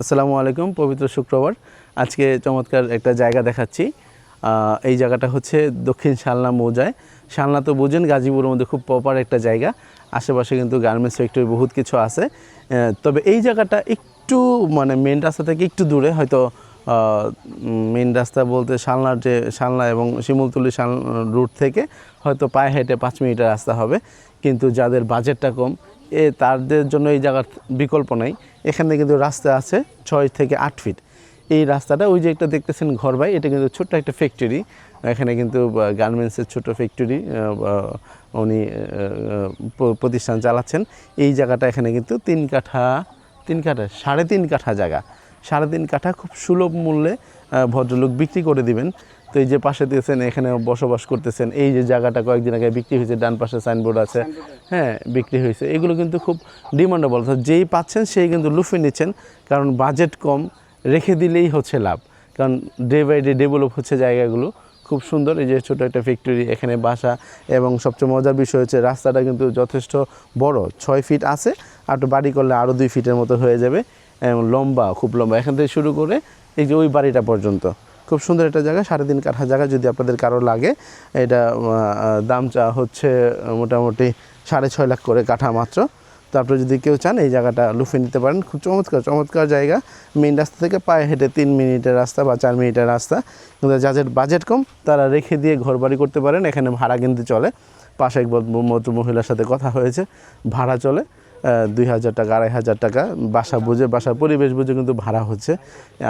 আসসালামু আলাইকুম, পবিত্র শুক্রবার। আজকে চমৎকার একটা জায়গা দেখাচ্ছি। এই জায়গাটা হচ্ছে দক্ষিণ শালনা মৌজায়। শালনা তো বোঝেন গাজীপুরের মধ্যে খুব প্রপার একটা জায়গা। আশেপাশে কিন্তু গার্মেন্টস ফ্যাক্টরি বহুত কিছু আছে। তবে এই জায়গাটা একটু মানে মেন রাস্তা থেকে একটু দূরে, হয়তো মেন রাস্তা বলতে শালনার যে শালনা এবং শিমুলতলি শাল, রুট থেকে হয়তো পায়ে হেঁটে পাঁচ মিনিটের রাস্তা হবে। কিন্তু যাদের বাজেটটা কম এ তাদের জন্য এই জায়গার বিকল্প নাই। এখানে কিন্তু রাস্তা আছে ছয় থেকে আট ফিট এই রাস্তাটা ওই যে একটা দেখতেছেন ঘর ভাই, এটা কিন্তু ছোট্ট একটা ফ্যাক্টরি এখানে কিন্তু গার্মেন্টসের ছোট ফ্যাক্টরি উনি প্রতিষ্ঠান চালাচ্ছেন। এই জায়গাটা এখানে কিন্তু তিন কাঠা তিন কাঠা, সাড়ে তিন কাঠা জায়গা। সাড়ে তিন কাঠা খুব সুলভ মূল্যে ভদ্রলোক বিক্রি করে দিবেন। তো এই যে পাশে দিয়েছেন এখানে বসবাস করতেছেন। এই যে জায়গাটা কয়েকদিন আগে বিক্রি হয়েছে ডান পাশে সাইনবোর্ড আছে। হ্যাঁ বিক্রি হয়েছে। এগুলো কিন্তু খুব ডিমান্ডেবল। যেই পাচ্ছেন সেই কিন্তু লুফে নিচ্ছেন। কারণ বাজেট কম রেখে দিলেই হচ্ছে লাভ। কারণ ডে বাই ডে ডেভেলপ হচ্ছে জায়গাগুলো। খুব সুন্দর। এই যে ছোটো একটা ফ্যাক্টরি এখানে বাসা এবং সবচেয়ে মজার বিষয় হচ্ছে রাস্তাটা কিন্তু যথেষ্ট বড়। ছয় ফিট আছে আর একটু বাড়ি করলে আরও দুই ফিটের মতো হয়ে যাবে। লম্বা, খুব লম্বা। এখান থেকে শুরু করে এই যে ওই বাড়িটা পর্যন্ত। খুব সুন্দর একটা জায়গা সাড়ে তিন কাঠা জায়গা যদি আপনাদের কারও লাগে। এটা দাম চা হচ্ছে মোটামুটি সাড়ে ছয় লাখ করে কাঠা মাত্র। তো আপনি যদি কেউ চান, এই জায়গাটা লুফে নিতে পারেন। খুব চমৎকার চমৎকার জায়গা। মেন রাস্তা থেকে পায়ে হেঁটে তিন মিনিটের রাস্তা বা চার মিনিটের রাস্তা। কিন্তু যাদের বাজেট কম, তারা রেখে দিয়ে ঘর বাড়ি করতে পারেন। এখানে ভাড়া কিন্তু চলে। পাশে এক ভদ্র মহিলার সাথে কথা হয়েছে, ভাড়া চলে। দুই হাজার টাকা, আড়াই হাজার টাকা। বাসা বুঝে, বাসার পরিবেশ বুঝে কিন্তু ভাড়া হচ্ছে।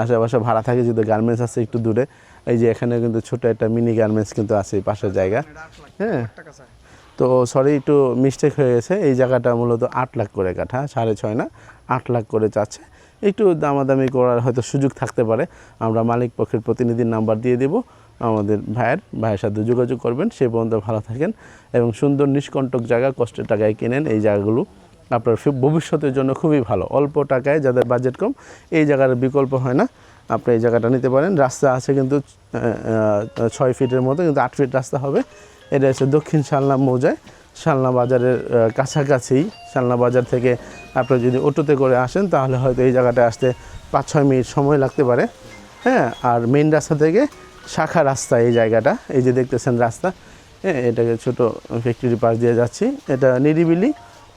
আশেপাশে ভাড়া থাকে, যদি গার্মেন্টস আছে একটু দূরে। এই যে এখানে কিন্তু ছোট একটা মিনি গার্মেন্টস কিন্তু আছে পাশের জায়গা। হ্যাঁ। তো সরি একটু মিস্টেক হয়ে গেছে। এই জায়গাটা মূলত আট লাখ করে কাঠা, সাড়ে ছয় না, আট লাখ করে চাচ্ছে একটু দামাদামি করার হয়তো সুযোগ থাকতে পারে। আমরা মালিক পক্ষের প্রতিনিধির নাম্বার দিয়ে দেব। আমাদের ভাইয়ের ভাইয়ের সাথে যোগাযোগ করবেন। সে পর্যন্ত ভালো থাকেন এবং সুন্দর নিষ্কণ্টক জায়গা, কষ্টের টাকায় কেনেন এই জায়গাগুলো। আপনার ভবিষ্যতের জন্য খুবই ভালো। অল্প টাকায় যাদের বাজেট কম, এই জায়গার বিকল্প হয় না। আপনি এই জায়গাটা নিতে পারেন। রাস্তা আছে কিন্তু ছয় ফিটের মতো, কিন্তু আট ফিট রাস্তা হবে। এটা হচ্ছে দক্ষিণ শালনা মৌজায়। শালনা বাজারের কাছাকাছি। শালনা বাজার থেকে আপনি যদি অটোতে করে আসেন, তাহলে হয়তো এই জায়গাটা আসতে পাঁচ ছয় মিনিট সময় লাগতে পারে। হ্যাঁ আর মেইন রাস্তা থেকে শাখা রাস্তা এই জায়গাটা। এই যে দেখতেছেন রাস্তা হ্যাঁ এটাকে ছোট ফ্যাক্টরি পাশ দিয়ে যাচ্ছি। এটা নিরিবিলি।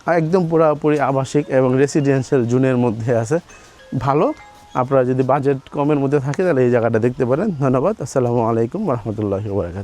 একদম পুরোপুরি আবাসিক এবং রেসিডেন্সিয়াল জোনের মধ্যে আছে। ভালো। আপনারা যদি বাজেট কমের মধ্যে থাকে, তাহলে এই জায়গাটা দেখতে পারেন। ধন্যবাদ। আসসালামু আলাইকুম রহমতুল্লাহ বরাকাত